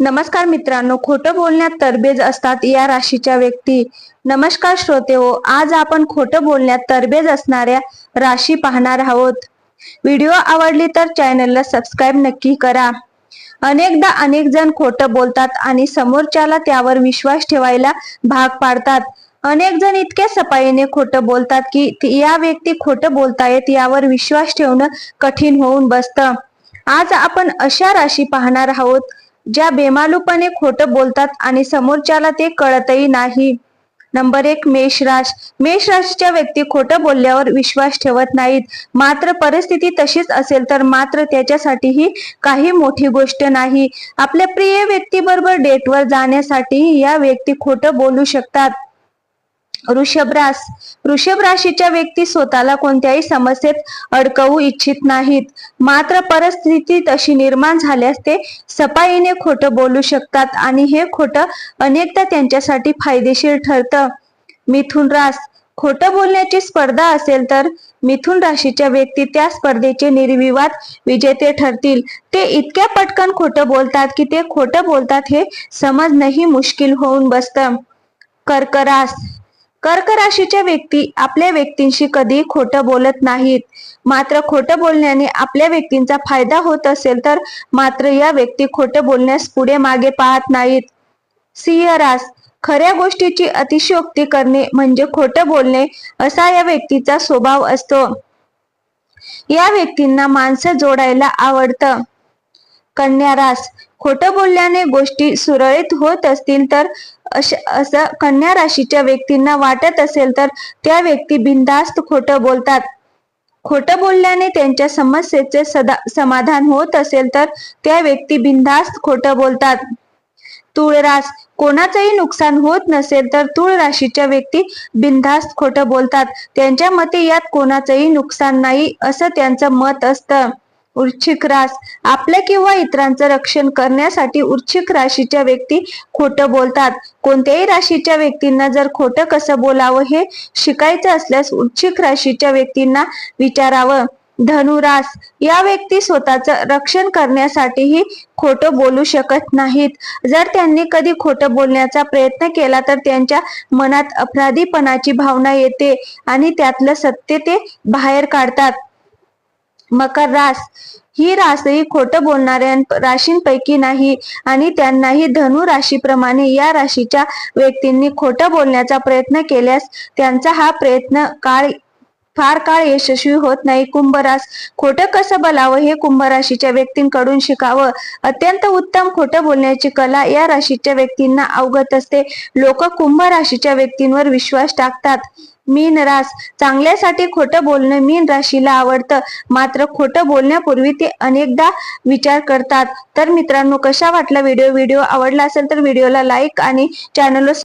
नमस्कार मित्रांनो खोटं बोलण्यात तरबेज असतात या राशीच्या व्यक्ती. नमस्कार श्रोते हो आज आपण खोटं बोलण्यात तरबेज असणाऱ्या राशी पाहणार आहोत. व्हिडिओ आवडली तर चॅनलला सबस्क्राईब नक्की करा. अनेकदा अनेक जण खोटं बोलतात आणि समोरच्याला त्यावर विश्वास ठेवायला भाग पाडतात. अनेक जण इतक्या सफाईने खोटं बोलतात की या व्यक्ती खोटं बोलतायत यावर विश्वास ठेवणं कठीण होऊन बसतं. आज आपण अशा राशी पाहणार आहोत. ज्या बेमालूपणे खोटं बोलतात आणि समोरच्याला ते कळतही नाही. नंबर एक मेषराश राश व्यक्ती खोटं बोलल्यावर विश्वास ठेवत नाहीत. मात्र परिस्थिती तशीच असेल तर मात्र त्याच्यासाठीही काही मोठी गोष्ट नाही. आपल्या प्रिय व्यक्तीबरोबर डेटवर जाण्यासाठी या व्यक्ती खोटं बोलू शकतात. वृषभ रास वृषभ राशीच्या व्यक्ती स्वतःला कोणत्याही समस्येत अडकवू इच्छित नाहीत. मात्र परिस्थिती तशी निर्माण झाल्यास ते सफाईने खोटं बोलू शकतात आणि हे खोटं अनेकदा त्यांच्यासाठी फायदेशीर ठरतं. मिथुन रास खोटं बोलण्याची स्पर्धा असेल तर मिथुन राशीच्या व्यक्ती त्या स्पर्धेचे निर्विवाद विजेते ठरतील. ते इतक्या पटकन खोटं बोलतात की ते खोटं बोलतात हे समजणंही मुश्किल होऊन बसतं. कर्करास कर्क राशीच्या व्यक्ती आपल्या व्यक्तींशी कधी खोटं बोलत नाहीत. मात्र खोटं बोलण्याने आपल्या व्यक्तींचा फायदा होत असेल तर मात्र या व्यक्ती खोटं बोलण्यास पुढे मागे पाहत नाहीत. सिंह रास खऱ्या गोष्टीची अतिशयोक्ती करणे म्हणजे खोटं बोलणे असा या व्यक्तीचा स्वभाव असतो. या व्यक्तींना माणसं जोडायला आवडतं. कन्या रास खोटं बोलल्याने गोष्टी सुरळीत होत असतील तर अश- असं कन्या राशीच्या व्यक्तींना वाटत असेल तर त्या व्यक्ती बिनधास्त खोटं बोलतात. खोटं बोलल्याने त्यांच्या समस्येचे सदा समाधान होत असेल तर त्या व्यक्ती बिनधास्त खोटं बोलतात. तुळरास कोणाचंही नुकसान होत नसेल तर तुळ राशीच्या व्यक्ती बिनधास्त खोटं बोलतात. त्यांच्या मते यात कोणाचंही नुकसान नाही असं त्यांचं मत असतं. उच्छिक रास. आपल्या किंवा इतरांचं रक्षण करण्यासाठी उच्छिक राशीच्या व्यक्ती खोटं बोलतात. कोणत्याही राशीच्या व्यक्तींना जर खोटं कसं बोलावं हे शिकायचं असल्यास उच्छिक राशीच्या व्यक्तींना विचारावं. धनुरास या व्यक्ती स्वतःचं रक्षण करण्यासाठीही खोटं बोलू शकत नाहीत. जर त्यांनी कधी खोटं बोलण्याचा प्रयत्न केला तर त्यांच्या मनात अपराधीपणाची भावना येते आणि त्यातलं सत्य ते बाहेर काढतात. मकर रास. ही रासही खोटं बोलणाऱ्या राशींपैकी नाही आणि त्यांनाही धनु राशीप्रमाणे या राशीच्या व्यक्तींनी खोटं बोलण्याचा प्रयत्न केल्यास त्यांचा हा प्रयत्न काळ फार काळ यशस्वी होत नाही. कुंभरास खोटं कसं बोलावं हे कुंभ राशीच्या व्यक्तींकडून शिकावं. अत्यंत उत्तम खोटं बोलण्याची कला या राशीच्या व्यक्तींना अवगत असते. लोक कुंभ राशीच्या व्यक्तींवर विश्वास टाकतात. मीन रास चांगल्यासाठी खोटं बोलणं मीन राशीला आवडतं. मात्र खोटं बोलण्यापूर्वी ते अनेकदा विचार करतात. तर मित्रांनो कशा वाटला व्हिडिओ? व्हिडिओ आवडला असेल तर व्हिडिओला लाईक आणि चॅनलला